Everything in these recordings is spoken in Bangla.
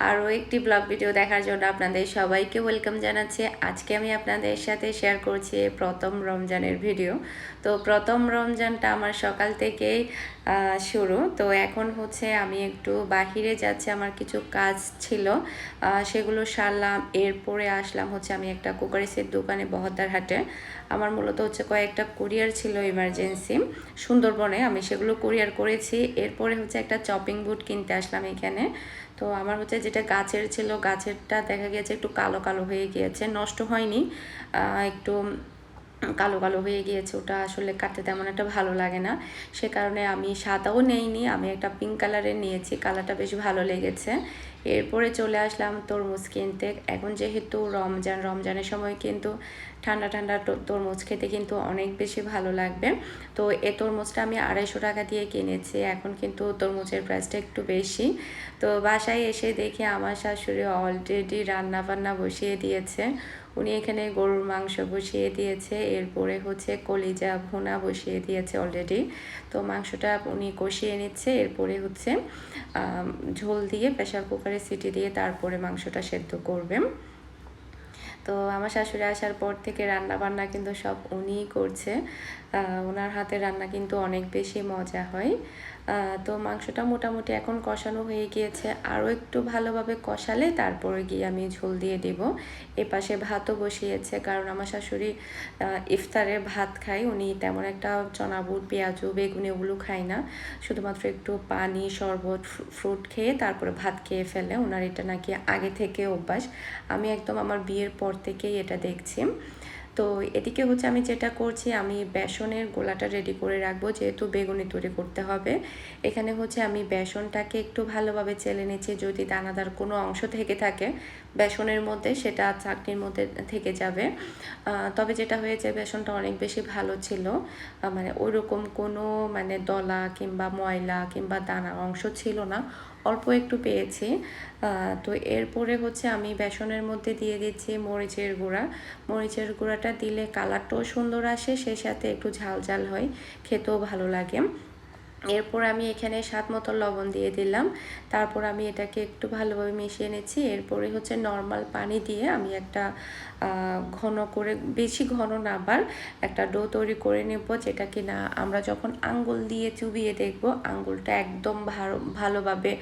আরও একটি ব্লগ ভিডিও দেখার জন্য আপনাদের সবাইকে ওয়েলকাম জানাচ্ছি। আজকে আমি আপনাদের সাথে শেয়ার করছি প্রথম রমজানের ভিডিও তো প্রথম রমজানটা আমার সকাল থেকেই শুরু। তো এখন হচ্ছে আমি একটু বাহিরে যাচ্ছি, আমার কিছু কাজ ছিল। সেগুলো সারলাম। এরপরে আসলাম হচ্ছে আমি একটা কুকারিসের দোকানে বহদ্দার হাটে। আমার মূলত হচ্ছে কয়েকটা কুরিয়ার ছিল ইমার্জেন্সি সুন্দরবনে আমি সেগুলো কুরিয়ার করেছি। এরপরে হচ্ছে একটা চপিং বুট কিনতে আসলাম এখানে। তো আমার হচ্ছে যেটা গাছের ছিল, গাছেরটা দেখা গিয়েছে একটু কালো কালো হয়ে গিয়েছে, নষ্ট হয়নি একটু কালো কালো হয়ে গিয়েছে, ওটা আসলে কাটতে তেমন একটা ভালো লাগে না। সে কারণে আমি সাদাও নেইনি, আমি একটা পিঙ্ক কালারের নিয়েছি কালারটা বেশ ভালো লেগেছে। এরপরে চলে আসলাম তরমুজ কিনতে। এখন যেহেতু রমজান, রমজানের সময় কিন্তু ঠান্ডা ঠান্ডা তরমুজ খেতে কিন্তু অনেক বেশি ভালো লাগবে। তো এ তরমুজটা আমি আড়াইশো টাকা দিয়ে কিনেছি, এখন কিন্তু তরমুজের প্রাইসটা একটু বেশি। তো বাসায় এসে দেখি আমার শাশুড়ি অলরেডি রান্না বান্না বসিয়ে দিয়েছে। উনি এখানে গরুর মাংস বসিয়ে দিয়েছে, এরপরে হচ্ছে কলিজা ভুনা বসিয়ে দিয়েছে অলরেডি তো মাংসটা উনি কষিয়ে নিচ্ছে, এরপরে হচ্ছে ঝোল দিয়ে প্রেশার কুকারে সিটি দিয়ে তারপরে মাংসটা সেদ্ধ করবেন। তো আমার শাশুড়ি আসার পর থেকে রান্না বান্না কিন্তু সব উনিই করছে। ওনার হাতে রান্না কিন্তু অনেক বেশি মজা হয়। তো মাংসটা মোটামুটি এখন কষানো হয়ে গিয়েছে। আরও একটু ভালোভাবে কষালে তারপরে গিয়ে আমি ঝোল দিয়ে দেব। এপাশে ভাতও বসিয়েছে, কারণ আমার শাশুড়ি ইফতারে ভাত খায়। উনি তেমন একটা চনাবুট, পেঁয়াজু, বেগুনি ওগুলো খায় না। শুধুমাত্র একটু পানি, শরবত ফ্রুট খেয়ে তারপরে ভাত খেয়ে ফেলে। ওনার এটা নাকি আগে থেকে অভ্যাস। আমি একদম আমার বিয়ের পর থেকেই এটা দেখছি। তো এদিকে হচ্ছে আমি যেটা করছি, আমি বেসনের গোলাটা রেডি করে রাখব, যেহেতু বেগুনি তৈরি করতে হবে। এখানে হচ্ছে আমি বেসনটাকে একটু ভালোভাবে চেলে নিচ্ছি, যদি দানাদার কোনো অংশ থেকে থাকে, বেসনের মধ্যে সেটা চাটনির মধ্যে থেকে যাবে। তবে যেটা হয়েছে, বেসনটা অনেক বেশি ভালো ছিল। মানে ওইরকম কোনো মানে দলা কিংবা ময়লা কিংবা দানা অংশ ছিল না। অল্প একটু পেয়েছি। তো এরপরে হচ্ছে আমি বেসনের মধ্যে দিয়ে দিচ্ছি মরিচের গুঁড়া। মরিচের গুঁড়াটা দিলে কালারটাও সুন্দর আসে, সেই সাথে একটু ঝাল ঝাল হয়, খেতেও ভালো লাগে। এরপর আমি এখানে স্বাদ মতো লবণ দিয়ে দিলাম। তারপর আমি এটাকে একটু ভালোভাবে মিশিয়ে নিচ্ছি। এরপরে হচ্ছে নর্মাল পানি দিয়ে আমি একটা ঘন করে, বেশি ঘন না আবার একটা ডো তৈরি করে নেব, যেটা কি না আমরা যখন আঙ্গুল দিয়ে চুবিয়ে দেখব, আঙ্গুলটা একদম ভালো, ভালোভাবে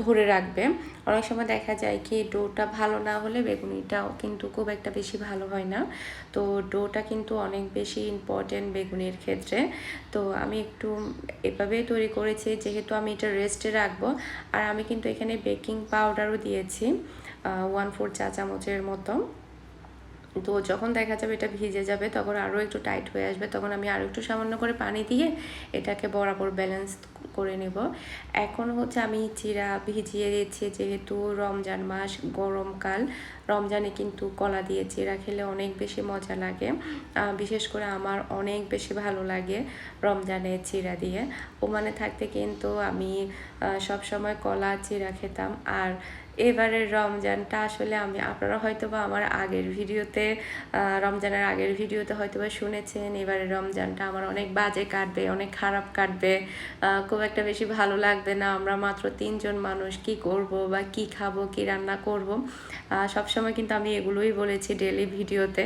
ধরে রাখবে। অনেক সময় দেখা যায় কি ডোটা ভালো না হলে বেগুনিটাও কিন্তু খুব একটা বেশি ভালো হয় না। তো ডোটা কিন্তু অনেক বেশি ইম্পর্টেন্ট বেগুনির ক্ষেত্রে। তো আমি একটু এভাবেই তৈরি করেছি, যেহেতু আমি এটা রেস্টে রাখব। আর আমি কিন্তু এখানে বেকিং পাউডারও দিয়েছি ওয়ান ফোর চা চামচের মতো। তো যখন দেখা যাবে এটা ভিজে যাবে, তখন আরও একটু টাইট হয়ে আসবে, তখন আমি আরও একটু সামান্য করে পানি দিয়ে এটাকে বরাবর ব্যালেন্স করে নেব। এখন হচ্ছে আমি চিরা ভিজিয়ে দিচ্ছি যেহেতু রমজান মাস গরমকাল রমজানে কিন্তু কলা দিয়ে চিরা খেলে অনেক বেশি মজা লাগে। বিশেষ করে আমার অনেক বেশি ভালো লাগে রমজানে চিরা দিয়ে। ওমানে থাকতে কিন্তু আমি সব সময় কলা চিরা খেতাম, আর এবারের রমজানটা আসলে আমি, আপনারা হয়তো বা আমার আগের ভিডিওতে রমজানের আগের ভিডিওতে হয়তো বা শুনেছেন, এবারের রমজানটা আমার অনেক বাজে কাটবে, অনেক খারাপ কাটবে খুব একটা বেশি ভালো লাগবে না, আমরা মাত্র তিনজন মানুষ, কি করব বা কি খাব, কি রান্না করব সবসময় কিন্তু আমি এগুলোই বলেছি ডেলি ভিডিওতে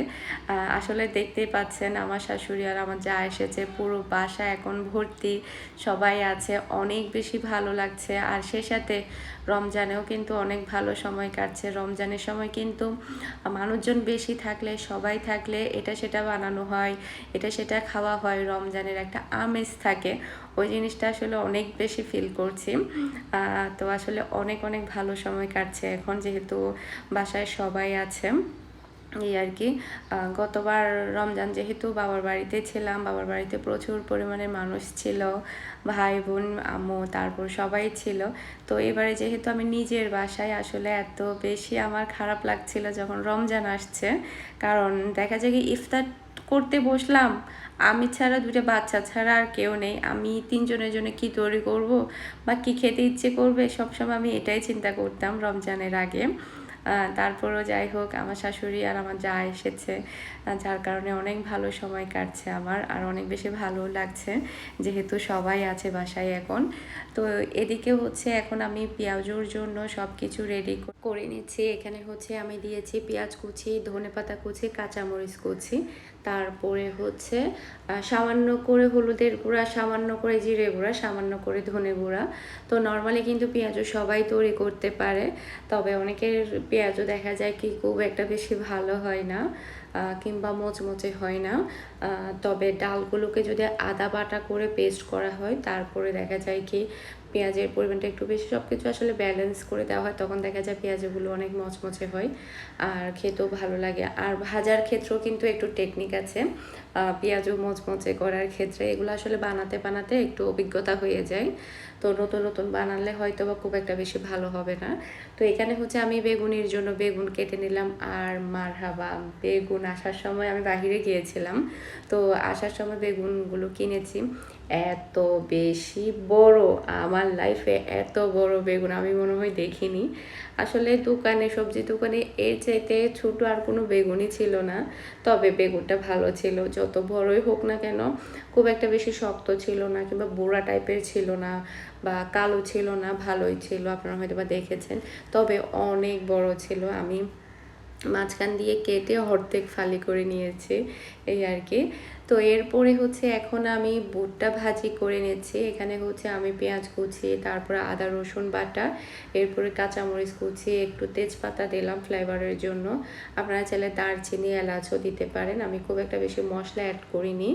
আসলে দেখতেই পাচ্ছেন আমার শাশুড়ি আর আমার যা এসেছে, পুরো বাসা এখন ভর্তি, সবাই আছে, অনেক বেশি ভালো লাগছে, আর সে সাথে রমজানেও কিন্তু অনেক ভালো সময় কাটছে। রমজানের সময় কিন্তু মানুষজন বেশি থাকলে, সবাই থাকলে এটা সেটা বানানো হয়, এটা সেটা খাওয়া হয়, রমজানের একটা আমেজ থাকে। ওই জিনিসটা আসলে অনেক বেশি ফিল করছি। তো আসলে অনেক অনেক ভালো সময় কাটছে। এখন যেহেতু বাসায় সবাই আছে। এই আর কি। গতবার রমজান যেহেতু বাবার বাড়িতে ছিলাম, বাবার বাড়িতে প্রচুর পরিমাণে মানুষ ছিল ভাই বোন আম্মু, তারপর সবাই ছিল। তো এবারে যেহেতু আমি নিজের বাসায়, আসলে এত বেশি আমার খারাপ লাগছিল যখন রমজান আসছে। কারণ দেখা যায় কি ইফতার করতে বসলাম, আমি ছাড়া দুটো বাচ্চা ছাড়া আর কেউ নেই। আমি তিনজনের জন্য কি তৈরি করব বা কি খেতে ইচ্ছে করবে, সবসময় আমি এটাই চিন্তা করতাম রমজানের আগে। তারপরও যাই হোক, আমার শাশুড়ি আর আমার যা এসেছে যার কারণে অনেক ভালো সময় কাটছে আমার, আর অনেক বেশি ভালো লাগছে, যেহেতু সবাই আছে বাসায় এখন। তো এদিকে হচ্ছে এখন আমি পেঁয়াজুর জন্য সব কিছু রেডি করে নিচ্ছি। এখানে হচ্ছে আমি দিয়েছি পেঁয়াজ কুচি ধনে পাতা কুচি, কাঁচামরিচ কুচি। তারপরে হচ্ছে সামান্য করে হলুদের গুঁড়া, সামান্য করে জিরে গুঁড়া, সামান্য করে ধনে গুঁড়া। তো নর্মালি কিন্তু পেঁয়াজও সবাই তৈরি করতে পারে, তবে অনেকের পেঁয়াজও দেখা যায় কি খুব একটা বেশি ভালো হয় না। কিংবা মোচমোচে হয় না। তবে ডালগুলোকে যদি আদা বাটা করে পেস্ট করা হয়, তারপরে দেখা যায় কি পেঁয়াজের পরিমাণটা একটু বেশি সব কিছু আসলে ব্যালেন্স করে দেওয়া হয়, তখন দেখা যায় পেঁয়াজগুলো অনেক মচমচে হয় আর খেতেও ভালো লাগে। আর ভাজার ক্ষেত্রেও কিন্তু একটু টেকনিক আছে। পেঁয়াজও মচমচে করার ক্ষেত্রে এগুলো আসলে বানাতে বানাতে একটু অভিজ্ঞতা হয়ে যায়। তো নতুন নতুন বানালে হয়তো বা খুব একটা বেশি ভালো হবে না। তো এখানে হচ্ছে আমি বেগুনির জন্য বেগুন কেটে নিলাম আর মারহাবা বেগুন আসার সময় আমি বাহিরে গিয়েছিলাম। তো আসার সময় বেগুনগুলো কিনেছি। এত বেশি বড়, আমার লাইফে এত বড় বেগুন আমি মনে হয় দেখিনি। আসলে দোকানে, সবজি দোকানে এর চাইতে ছোট আর কোনো বেগুনই ছিল না। তবে বেগুনটা ভালো ছিল, যত বড়ই হোক না কেন, খুব একটা বেশি শক্ত ছিল না কিংবা বুড়া টাইপের ছিল না বা কালো ছিল না, ভালোই ছিল, আপনারা হয়তো বা দেখেছেন। তবে অনেক বড় ছিল, আমি মাঝখান দিয়ে কেটে অর্ধেক ফালি করে নিয়েছি, এই আর কি। তো এরপরে হচ্ছে এখন আমি বুটটা ভাজি করে নিচ্ছি। এখানে হচ্ছে আমি পেঁয়াজ কুচি, তারপরে আদা, রসুন বাটা, এরপরে কাঁচামরিচ কুচি, একটু তেজপাতা দিলাম ফ্লেভারের জন্য। আপনারা চাইলে দারচিনি, এলাচও দিতে পারেন। আমি খুব একটা বেশি মশলা অ্যাড করিনি,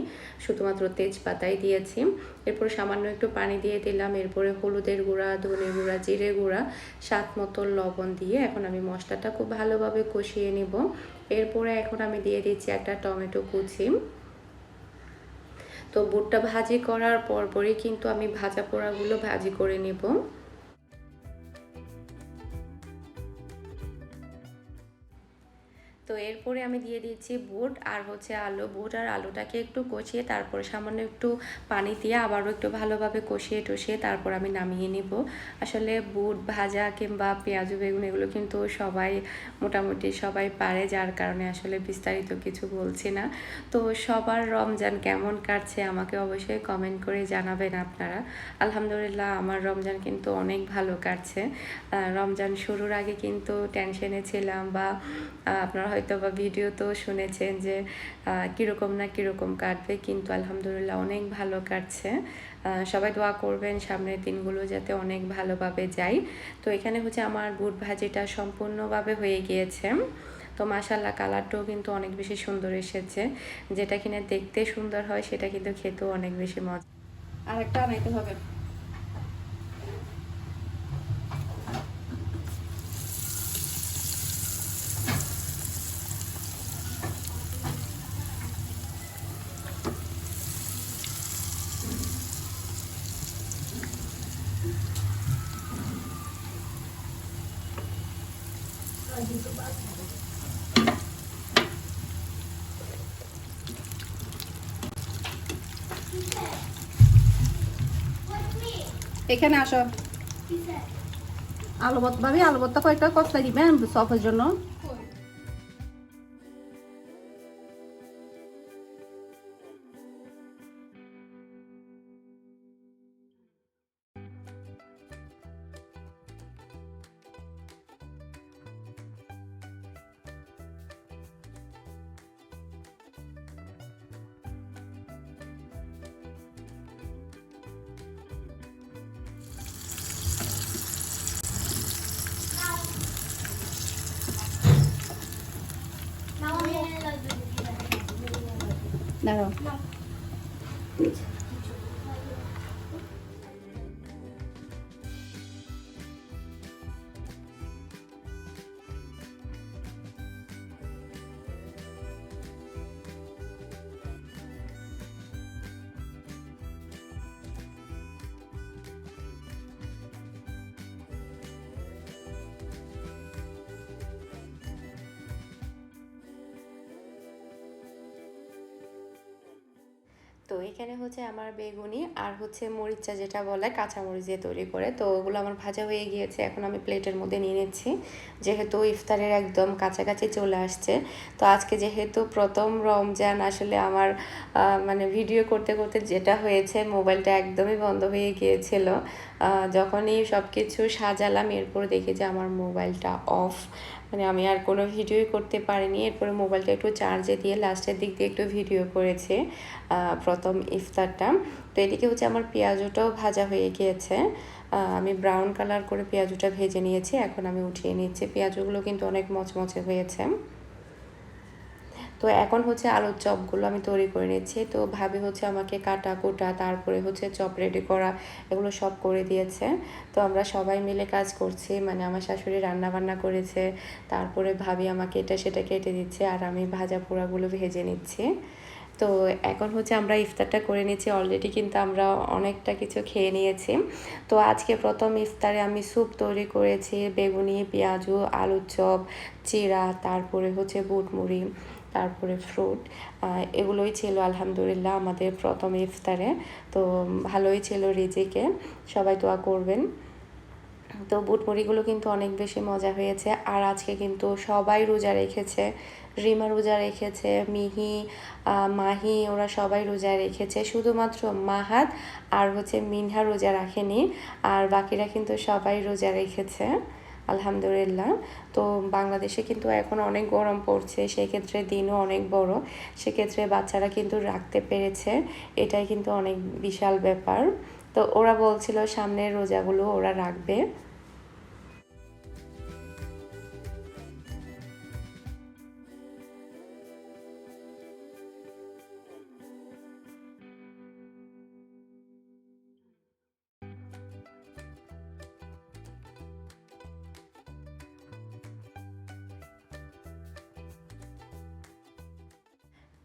শুধুমাত্র তেজপাতাই দিয়েছি। এরপরে সামান্য একটু পানি দিয়ে দিলাম। এরপরে হলুদের গুঁড়া ধনে গুঁড়া, জিরে গুঁড়া, স্বাদ মতো লবণ দিয়ে এখন আমি মশলাটা খুব ভালোভাবে কষিয়ে নিব। এরপরে এখন আমি দিয়ে দিচ্ছি একটা টমেটো কুচি। তো বুটটা ভাজি করার পরপরই কিন্তু আমি ভাজা পোড়াগুলো ভাজি করে নেব। এরপরে আমি দিয়ে দিয়েছি বুট আর হচ্ছে আলু। বুট আর আলুটাকে একটু কষিয়ে তারপরে সামান্য একটু পানি দিয়ে আবারও একটু ভালোভাবে কষিয়ে টষিয়ে তারপর আমি নামিয়ে নিব। আসলে বুট, ভাজা কিংবা পেঁয়াজু, বেগুন এগুলো কিন্তু সবাই মোটামুটি সবাই পারে, যার কারণে আসলে বিস্তারিত কিছু বলছি না। তো সবার রমজান কেমন কাটছে আমাকে অবশ্যই কমেন্ট করে জানাবেন আপনারা। আলহামদুলিল্লাহ আমার রমজান কিন্তু অনেক ভালো কাটছে। রমজান শুরুর আগে কিন্তু টেনশনে ছিলাম বা আপনারা হয়তো বা ভিডিও তো শুনেছেন যে কীরকম না কীরকম কাটবে, কিন্তু আলহামদুলিল্লাহ অনেক ভালো কাটছে। সবাই দোয়া করবেন সামনের দিনগুলো যাতে অনেক ভালোভাবে যায়। তো এখানে হচ্ছে আমার বুট ভাজিটা সম্পূর্ণভাবে হয়ে গিয়েছে। তো মাসাল্লাহ কালারটাও কিন্তু অনেক বেশি সুন্দর এসেছে। যেটা কিনা দেখতে সুন্দর হয়, সেটা কিন্তু খেতেও অনেক বেশি মজা। আর একটা আনাইতে হবে। এখানে আসো। আলু ভর্তা ভাবি আলু ভর্তা কয়েকটা কষ্ট দিবেন সফের জন্য। দাঁড়াও এখানে হচ্ছে আমার বেগুনি আর হচ্ছে মরিচা যেটা বলে, কাঁচা মরিচ দিয়ে তৈরি করে। তো ওগুলো আমার ভাজা হয়ে গিয়েছে, এখন আমি প্লেটের মধ্যে নিয়ে নিচ্ছি। যেহেতু ইফতারের একদম কাছাকাছি চলে আসছে, তো আজকে যেহেতু প্রথম রমজান, আসলে আমার মানে ভিডিও করতে করতে যেটা হয়েছে, মোবাইলটা একদমই বন্ধ হয়ে গিয়েছিল। যখনই সব কিছু সাজালাম, এরপর দেখি যে আমার মোবাইলটা অফ মানে আমি আর কোনো ভিডিওই করতে পারিনি। এরপরে মোবাইলটা একটু চার্জে দিয়ে লাস্টের দিক দিয়ে একটু ভিডিও করেছে প্রথম ইফতারটা। তো এদিকে হচ্ছে আমার পেঁয়াজটাও ভাজা হয়ে গিয়েছে। আমি ব্রাউন কালার করে পেঁয়াজটা ভেজে নিয়েছি, এখন আমি উঠিয়ে নিচ্ছি। পেঁয়াজগুলো কিন্তু অনেক মচমচে হয়েছে। তো এখন হচ্ছে আলুর চপগুলো আমি তৈরি করে নিচ্ছি। তো ভাবি হচ্ছে আমাকে কাটা, কোটা, তারপরে হচ্ছে চপ রেডি করা এগুলো সব করে দিয়েছে। তো আমরা সবাই মিলে কাজ করছি মানে আমার শাশুড়ি রান্না বান্না করেছে, তারপরে ভাবি আমাকে এটা সেটা কেটে দিচ্ছে আর আমি ভাজা পোড়াগুলো ভেজে নিচ্ছি। তো এখন হচ্ছে আমরা ইফতারটা করে নিয়েছি অলরেডি কিন্তু আমরা অনেকটা কিছু খেয়ে নিয়েছি। তো আজকে প্রথম ইফতারে আমি স্যুপ তৈরি করেছি, বেগুনি, পেঁয়াজু, আলুর চপ চিরা তারপরে হচ্ছে বুট মুড়ি তারপরে ফ্রুট এগুলোই ছিল আলহামদুলিল্লাহ আমাদের প্রথম ইফতারে। তো ভালোই ছিল রিজিকে, সবাই দোয়া করবেন। তো বুটমুড়িগুলো কিন্তু অনেক বেশি মজা হয়েছে। আর আজকে কিন্তু সবাই রোজা রেখেছে। রিমা রোজা রেখেছে, মিহি মাহি, ওরা সবাই রোজা রেখেছে। শুধুমাত্র মাহাত আর হচ্ছে মিনহা রোজা রাখেনি। আর বাকিরা কিন্তু সবাই রোজা রেখেছে। আলহামদুলিল্লাহ। তো বাংলাদেশে কিন্তু এখন অনেক গরম পড়ছে, সেক্ষেত্রে দিনও অনেক বড়। সেক্ষেত্রে বাচ্চারা কিন্তু রাখতে পেরেছে, এটাই কিন্তু অনেক বিশাল ব্যাপার। তো ওরা বলছিল সামনের রোজাগুলো ওরা রাখবে।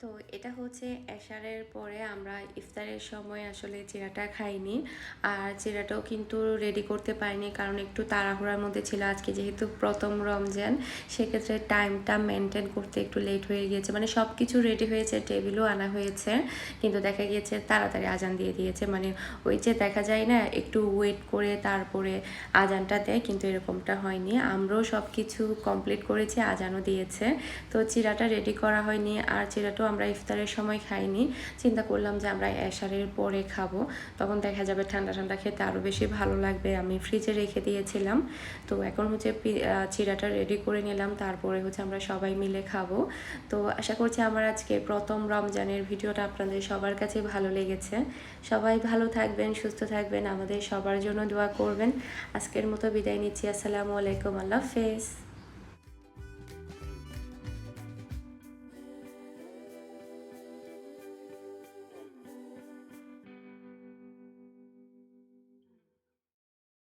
তো এটা হচ্ছে এশারের পরে আমরা ইফতারের সময় আসলে চিরাটা খাইনি। আর চিরাটাও কিন্তু রেডি করতে পারিনি কারণ একটু তাড়াহুড়ার মধ্যে ছিল। আজকে যেহেতু প্রথম রমজান, সেক্ষেত্রে টাইমটা মেনটেন করতে একটু লেট হয়ে গিয়েছে। মানে সব কিছু রেডি হয়েছে টেবিলও আনা হয়েছে। কিন্তু দেখা গিয়েছে তাড়াতাড়ি আজান দিয়ে দিয়েছে। মানে ওই যে দেখা যায় না, একটু ওয়েট করে তারপরে আজানটা দেয়, কিন্তু এরকমটা হয়নি। আমরাও সব কিছু কমপ্লিট করেছি, আজানও দিয়েছে। তো চিরাটা রেডি করা হয়নি। আর চিরাটাও আমরা ইফতারের সময় খাইনি। চিন্তা করলাম যে আমরা এশারের পরে খাব। তখন দেখা যাবে ঠান্ডা ঠান্ডা খেতে আরও বেশি ভালো লাগবে। আমি ফ্রিজে রেখে দিয়েছিলাম। তো এখন হচ্ছে চিরাটা রেডি করে নিলাম। তারপরে হচ্ছে আমরা সবাই মিলে খাব। তো আশা করছি আমার আজকে প্রথম রমজানের ভিডিওটা আপনাদের সবার কাছে ভালো লেগেছে। সবাই ভালো থাকবেন, সুস্থ থাকবেন। আমাদের সবার জন্য দোয়া করবেন। আজকের মতো বিদায় নিচ্ছি। আসসালামু আলাইকুম। আল্লাহ হাফেজ।